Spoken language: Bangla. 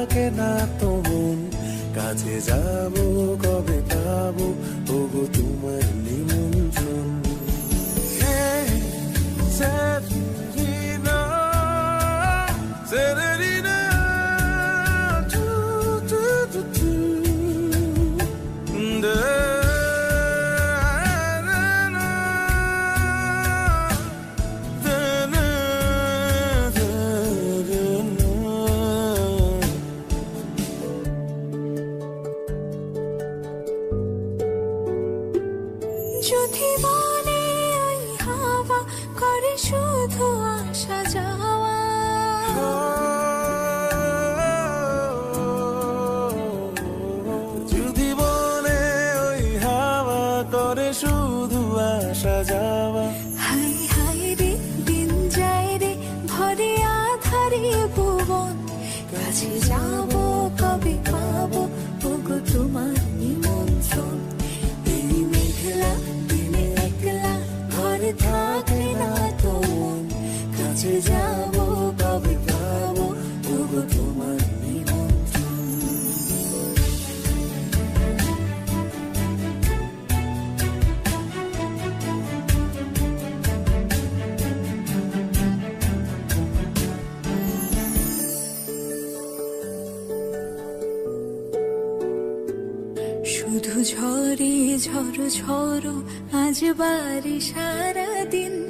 থাকে না তো মন কাছে যাব কবে পাবো যদি মনে ওই হাওয়া করে শুধু আসা যাওয়া। যদি বলে ওই হাওয়া করে শুধু আসা যাওয়া। হাই হাই রে দিন যায় রে ভরে আধারে ভুবন। কাছে যাব কবে তোমার শুধু ঝরে ঝড়ো ঝড়ো আজ সারা দিন